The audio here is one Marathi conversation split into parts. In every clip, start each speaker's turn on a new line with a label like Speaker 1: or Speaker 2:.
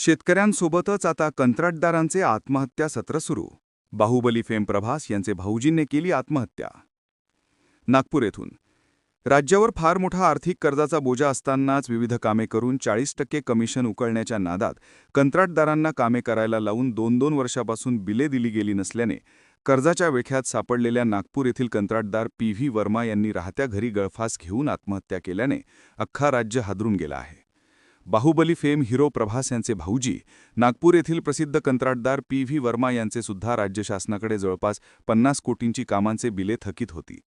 Speaker 1: शेतकऱ्यांसोबतच आता कंत्राटदारांचे आत्महत्या सत्र सुरू. बाहुबली फेम प्रभास यांचे भाऊजींनी केली आत्महत्या. नागपूर येथून. राज्यावर फार मोठा आर्थिक कर्जाचा बोजा असतानाच विविध कामे करून चाळीस टक्के कमिशन उकळण्याच्या नादात कंत्राटदारांना कामे करायला लावून दोन दोन वर्षापासून बिले दिली गेली नसल्याने कर्जाच्या वेख्यात सापडलेल्या नागपूर येथील कंत्राटदार पी व्ही वर्मा यांनी राहत्या घरी गळफास घेऊन आत्महत्या केल्याने अख्खा राज्य हादरून गेला आहे. बाहुबली फेम हिरो प्रभास यांचे भाऊजी नागपूर येथील प्रसिद्ध कंत्राटदार पी व्ही वर्मा यांचे सुद्धा राज्य शासनाकडे जवळपास पन्नास कोटींची कामांचे बिले थकीत होती.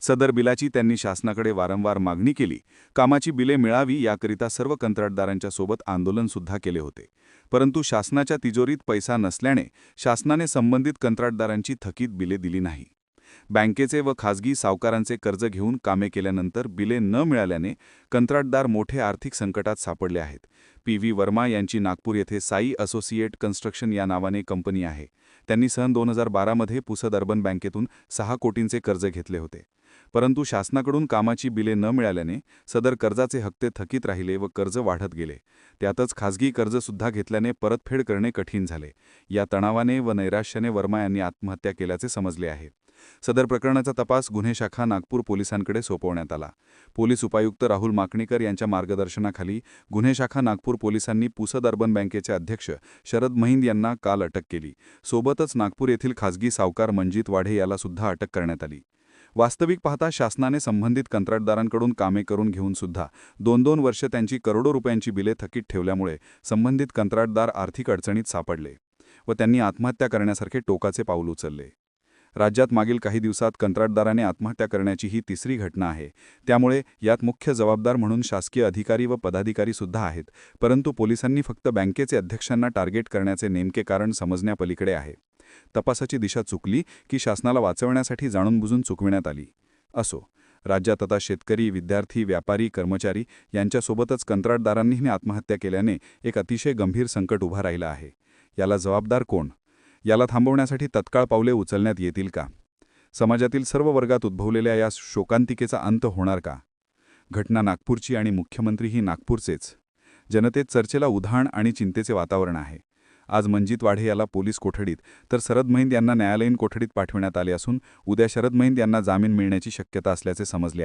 Speaker 1: सदर बिलाची त्यांनी शासनाकडे वारंवार मागणी केली. कामाची बिले मिळावी याकरिता सर्व कंत्राटदारांच्या सोबत आंदोलनसुद्धा केले होते. परंतु शासनाच्या तिजोरीत पैसा नसल्याने शासनाने संबंधित कंत्राटदारांची थकीत बिले दिली नाही. बँकेचे व खासगी सावकारांचे कर्ज घेऊन कामे केल्यानंतर बिले न मिळाल्याने कंत्राटदार मोठे आर्थिक संकटात सापडले आहेत. पी. व्ही. वर्मा यांची नागपूर येथे साई असोसिएट कन्स्ट्रक्शन या नावाने कंपनी आहे. त्यांनी सन दोन हजार बारामध्ये पुसद अर्बन बँकेतून सहा कोटींचे कर्ज घेतले होते. परंतु शासनाकडून कामाची बिले न मिळाल्याने सदर कर्जाचे हप्ते थकीत राहिले व कर्ज वाढत गेले. त्यातच खासगी कर्जसुद्धा घेतल्याने परतफेड करणे कठीण झाले. या तणावाने व नैराश्याने वर्मा यांनी आत्महत्या केल्याचे समजले आहे. सदर प्रकरणाचा तपास गुन्हे शाखा नागपूर पोलिसांकडे सोपवण्यात आला. पोलीस उपायुक्त राहुल माकणीकर यांच्या मार्गदर्शनाखाली गुन्हे शाखा नागपूर पोलिसांनी पुसद अर्बन बँकेचे अध्यक्ष शरद महिंद यांना काल अटक केली. सोबतच नागपूर येथील खासगी सावकार मंजित वाढे याला सुद्धा अटक करण्यात आली. वास्तविक पाहता शासनाने संबंधित कंत्राटदारांकडून कामे करून घेऊन सुद्धा दोन दोन वर्ष त्यांची करोडो रुपयांची बिले थकीत ठेवल्यामुळे संबंधित कंत्राटदार आर्थिक अडचणीत सापडले व त्यांनी आत्महत्या करण्यासारखे टोकाचे पाऊल उचलले. राज्यात मागील काही दिवसात कंत्राटदाराने आत्महत्या करण्याची ही तिसरी घटना आहे. त्यामुळे यात मुख्य जबाबदार म्हणून शासकीय अधिकारी व पदाधिकारी सुद्धा आहेत. परंतु पोलिसांनी फक्त बँकेचे अध्यक्षांना टार्गेट करण्याचे नेमके कारण समजण्यापलीकडे आहे. तपासाची दिशा चुकली की शासनाला वाचवण्यासाठी जाणूनबुजून चुकविण्यात आली. असो राज्यात आता शेतकरी विद्यार्थी व्यापारी कर्मचारी यांच्यासोबतच कंत्राटदारांनीही आत्महत्या केल्याने एक अतिशय गंभीर संकट उभा राहिलं आहे. याला जबाबदार कोण? याला थांबवण्यासाठी तत्काळ पावले उचलण्यात येतील का? समाजातील सर्व वर्गात उद्भवलेल्या या शोकांतिकेचा अंत होणार का? घटना नागपूरची आणि मुख्यमंत्रीही नागपूरचेच. जनतेत चर्चेला उधाण आणि चिंतेचे वातावरण आहे. आज मंजित वाढे याला पोलीस कोठडीत तर शरद महिंद यांना न्यायालयीन कोठडीत पाठविण्यात आले असून उद्या शरद महिंद यांना जामीन मिळण्याची शक्यता असल्याचे समजले